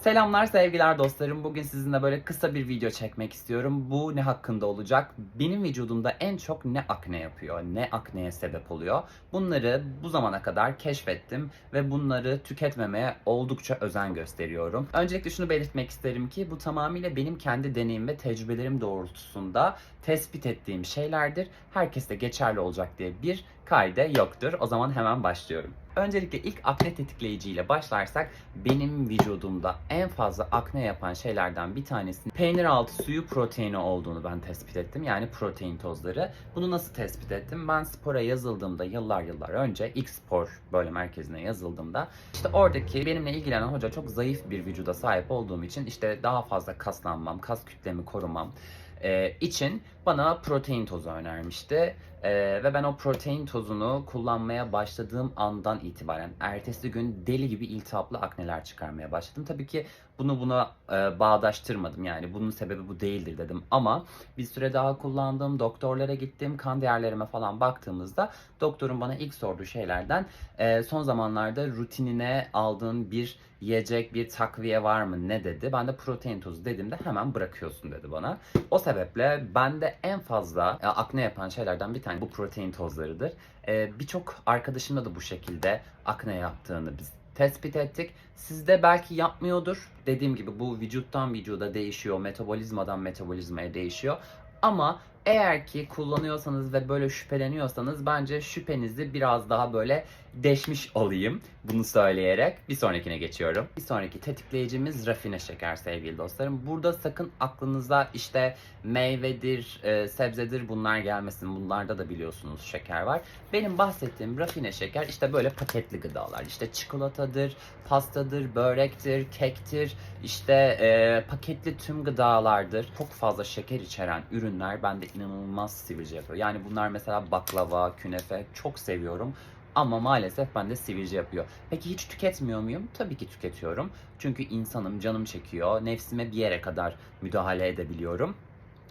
Selamlar sevgiler dostlarım. Bugün sizinle böyle kısa bir video çekmek istiyorum. Bu ne hakkında olacak? Benim vücudumda en çok ne akne yapıyor? Ne akneye sebep oluyor? Bunları bu zamana kadar keşfettim ve bunları tüketmemeye oldukça özen gösteriyorum. Öncelikle şunu belirtmek isterim ki bu tamamıyla benim kendi deneyim ve tecrübelerim doğrultusunda tespit ettiğim şeylerdir. Herkeste geçerli olacak diye bir kaide yoktur. O zaman hemen başlıyorum. Öncelikle ilk akne tetikleyiciyle başlarsak benim vücudumda en fazla akne yapan şeylerden bir tanesi peynir altı suyu proteini olduğunu ben tespit ettim. Yani protein tozları. Bunu nasıl tespit ettim? Ben spora yazıldığımda yıllar yıllar önce ilk spor böyle merkezine yazıldığımda işte oradaki benimle ilgilenen hoca çok zayıf bir vücuda sahip olduğum için işte daha fazla kaslanmam, kas kütlemi korumam için bana protein tozu önermişti. E, ve ben o protein tozunu kullanmaya başladığım andan itibaren ertesi gün deli gibi iltihaplı akneler çıkarmaya başladım. Tabii ki bunu buna e, bağdaştırmadım yani bunun sebebi bu değildir dedim ama bir süre daha kullandım, doktorlara gittim, kan değerlerime falan baktığımızda doktorun bana ilk sorduğu şeylerden e, son zamanlarda rutinine aldığın bir yiyecek, bir takviye var mı ne dedi. Ben de protein tozu dediğimde hemen bırakıyorsun dedi bana. O sebeple bende en fazla e, akne yapan şeylerden bir tane bu protein tozlarıdır. E, Birçok arkadaşımda da bu şekilde akne yaptığını biz tespit ettik. Sizde belki yapmıyordur. Dediğim gibi bu vücuttan vücuda değişiyor, metabolizmadan metabolizmaya değişiyor. Ama eğer ki kullanıyorsanız ve böyle şüpheleniyorsanız bence şüphenizi biraz daha böyle deşmiş olayım bunu söyleyerek. Bir sonrakine geçiyorum. Bir sonraki tetikleyicimiz rafine şeker sevgili dostlarım. Burada sakın aklınıza işte meyvedir, e, sebzedir bunlar gelmesin. Bunlarda da biliyorsunuz şeker var. Benim bahsettiğim rafine şeker işte böyle paketli gıdalar. İşte çikolatadır, pastadır, börektir, kektir, işte e, paketli tüm gıdalardır. Çok fazla şeker içeren ürünler bende inanılmaz sivilce yapıyor. Yani bunlar mesela baklava, künefe çok seviyorum. Ama maalesef bende sivilce yapıyor. Peki hiç tüketmiyor muyum? Tabii ki tüketiyorum. Çünkü insanım, canım çekiyor. Nefsime bir yere kadar müdahale edebiliyorum.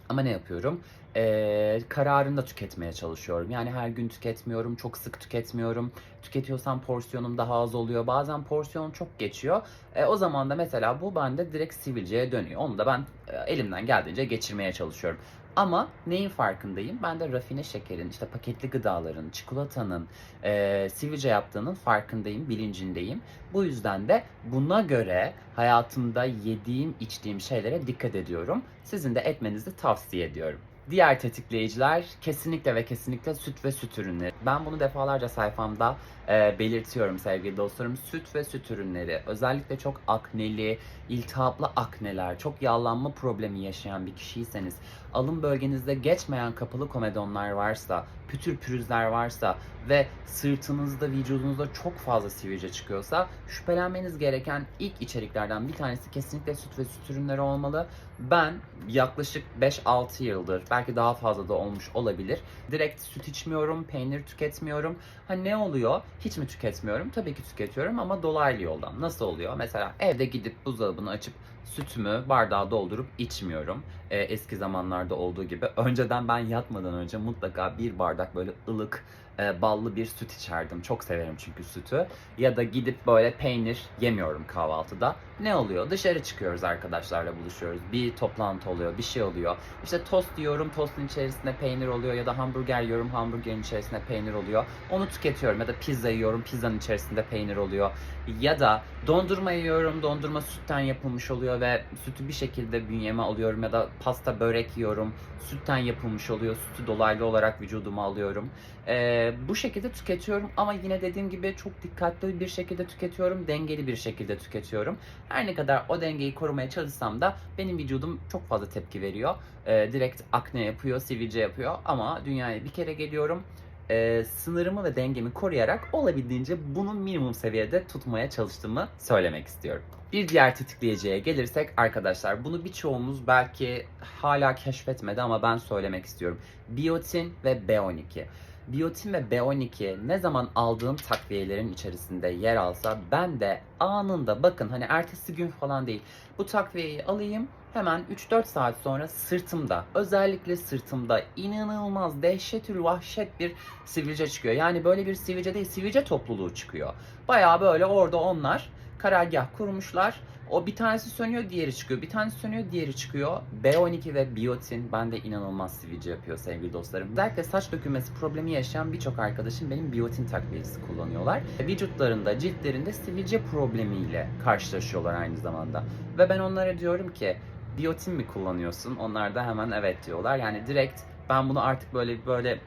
Ama ne yapıyorum? Ee, kararında tüketmeye çalışıyorum. Yani her gün tüketmiyorum, çok sık tüketmiyorum. Tüketiyorsam porsiyonum daha az oluyor. Bazen porsiyonum çok geçiyor. E, o zaman da mesela bu bende direkt sivilceye dönüyor. Onu da ben e, elimden geldiğince geçirmeye çalışıyorum. Ama neyin farkındayım? Ben de rafine şekerin, işte paketli gıdaların, çikolatanın e, sivilce yaptığının farkındayım, bilincindeyim. Bu yüzden de buna göre hayatımda yediğim, içtiğim şeylere dikkat ediyorum. Sizin de etmenizi tavsiye ediyorum. Diğer tetikleyiciler kesinlikle ve kesinlikle süt ve süt ürünleri. Ben bunu defalarca sayfamda e, belirtiyorum sevgili dostlarım. Süt ve süt ürünleri özellikle çok akneli, iltihaplı akneler, çok yağlanma problemi yaşayan bir kişiyseniz, alın bölgenizde geçmeyen kapalı komedonlar varsa, pütür pürüzler varsa ve sırtınızda, vücudunuzda çok fazla sivilce çıkıyorsa şüphelenmeniz gereken ilk içeriklerden bir tanesi kesinlikle süt ve süt ürünleri olmalı. Ben yaklaşık 5-6 yıldır, belki daha fazla da olmuş olabilir. Direkt süt içmiyorum, peynir tüketmiyorum. Ha ne oluyor? Hiç mi tüketmiyorum? Tabii ki tüketiyorum ama dolaylı yoldan. Nasıl oluyor? Mesela evde gidip buzdolabını açıp sütümü bardağa doldurup içmiyorum. Ee, eski zamanlarda olduğu gibi. Önceden ben yatmadan önce mutlaka bir bardak böyle ılık e, ballı bir süt içerdim. Çok severim çünkü sütü. Ya da gidip böyle peynir yemiyorum kahvaltıda. Ne oluyor? Dışarı çıkıyoruz arkadaşlarla buluşuyoruz. Bir toplantı oluyor, bir şey oluyor. İşte tost yiyorum, tostun içerisinde peynir oluyor. Ya da hamburger yiyorum, hamburgerin içerisinde peynir oluyor. Onu tüketiyorum. Ya da pizza yiyorum, pizzanın içerisinde peynir oluyor. Ya da dondurma yiyorum, dondurma sütten yapılmış oluyor ve sütü bir şekilde bünyeme alıyorum. Ya da pasta börek yiyorum, sütten yapılmış oluyor. Sütü dolaylı olarak vücuduma alıyorum. Ee, bu şekilde tüketiyorum ama yine dediğim gibi çok dikkatli bir şekilde tüketiyorum. Dengeli bir şekilde tüketiyorum. Her ne kadar o dengeyi korumaya çalışsam da benim vücudum çok fazla tepki veriyor. Ee, direkt akne yapıyor, sivilce yapıyor ama dünyaya bir kere geliyorum. Ee, sınırımı ve dengemi koruyarak olabildiğince bunu minimum seviyede tutmaya çalıştığımı söylemek istiyorum. Bir diğer tetikleyiciye gelirsek arkadaşlar bunu birçoğumuz belki hala keşfetmedi ama ben söylemek istiyorum. Biyotin ve B12. Biyotin ve B12 ne zaman aldığım takviyelerin içerisinde yer alsa ben de anında bakın hani ertesi gün falan değil. Bu takviyeyi alayım hemen 3-4 saat sonra sırtımda özellikle sırtımda inanılmaz dehşetül vahşet bir sivilce çıkıyor. Yani böyle bir sivilce değil sivilce topluluğu çıkıyor. Baya böyle orada onlar karargah kurmuşlar. O bir tanesi sönüyor, diğeri çıkıyor. Bir tanesi sönüyor, diğeri çıkıyor. B12 ve biotin bende inanılmaz sivilce yapıyor sevgili dostlarım. Özellikle saç dökülmesi problemi yaşayan birçok arkadaşım benim biotin takviyesi kullanıyorlar. Vücutlarında, ciltlerinde sivilce problemiyle karşılaşıyorlar aynı zamanda. Ve ben onlara diyorum ki biotin mi kullanıyorsun? Onlar da hemen evet diyorlar. Yani direkt ben bunu artık böyle böyle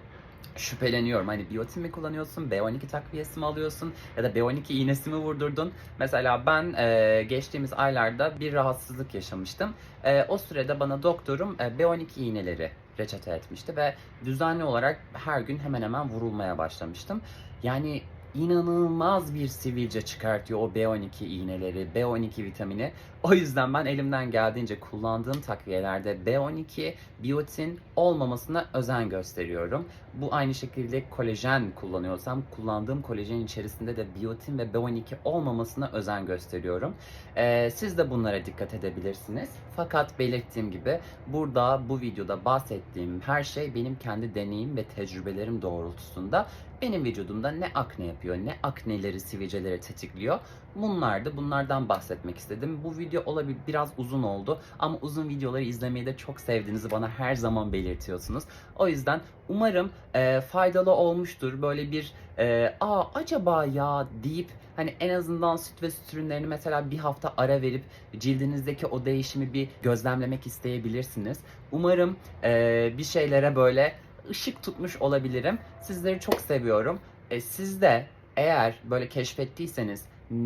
şüpheleniyorum. Hani biotin mi kullanıyorsun, B12 takviyesi mi alıyorsun ya da B12 iğnesi mi vurdurdun? Mesela ben e, geçtiğimiz aylarda bir rahatsızlık yaşamıştım. E, o sürede bana doktorum e, B12 iğneleri reçete etmişti ve düzenli olarak her gün hemen hemen vurulmaya başlamıştım. Yani inanılmaz bir sivilce çıkartıyor o B12 iğneleri, B12 vitamini. O yüzden ben elimden geldiğince kullandığım takviyelerde B12, biotin olmamasına özen gösteriyorum. Bu aynı şekilde kolajen kullanıyorsam kullandığım kolajen içerisinde de biotin ve B12 olmamasına özen gösteriyorum. Ee, siz de bunlara dikkat edebilirsiniz. Fakat belirttiğim gibi burada bu videoda bahsettiğim her şey benim kendi deneyim ve tecrübelerim doğrultusunda benim vücudumda ne akne yapıyor, ne akneleri, sivilceleri tetikliyor. Bunlar da bunlardan bahsetmek istedim. Bu video olabilir biraz uzun oldu ama uzun videoları izlemeyi de çok sevdiğinizi bana her zaman belirtiyorsunuz. O yüzden umarım e, faydalı olmuştur. Böyle bir e, aa acaba ya deyip hani en azından süt ve süt ürünlerini mesela bir hafta ara verip cildinizdeki o değişimi bir gözlemlemek isteyebilirsiniz. Umarım e, bir şeylere böyle ışık tutmuş olabilirim. Sizleri çok seviyorum. E, siz de eğer böyle keşfettiyseniz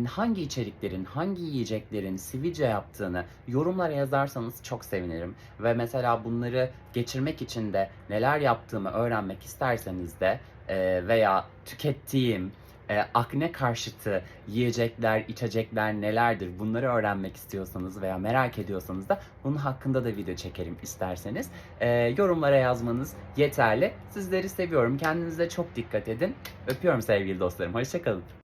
hangi içeriklerin, hangi yiyeceklerin sivilce yaptığını yorumlara yazarsanız çok sevinirim. Ve mesela bunları geçirmek için de neler yaptığımı öğrenmek isterseniz de e, veya tükettiğim e, akne karşıtı yiyecekler, içecekler nelerdir bunları öğrenmek istiyorsanız veya merak ediyorsanız da bunun hakkında da video çekerim isterseniz. E, yorumlara yazmanız yeterli. Sizleri seviyorum. Kendinize çok dikkat edin. Öpüyorum sevgili dostlarım. Hoşçakalın.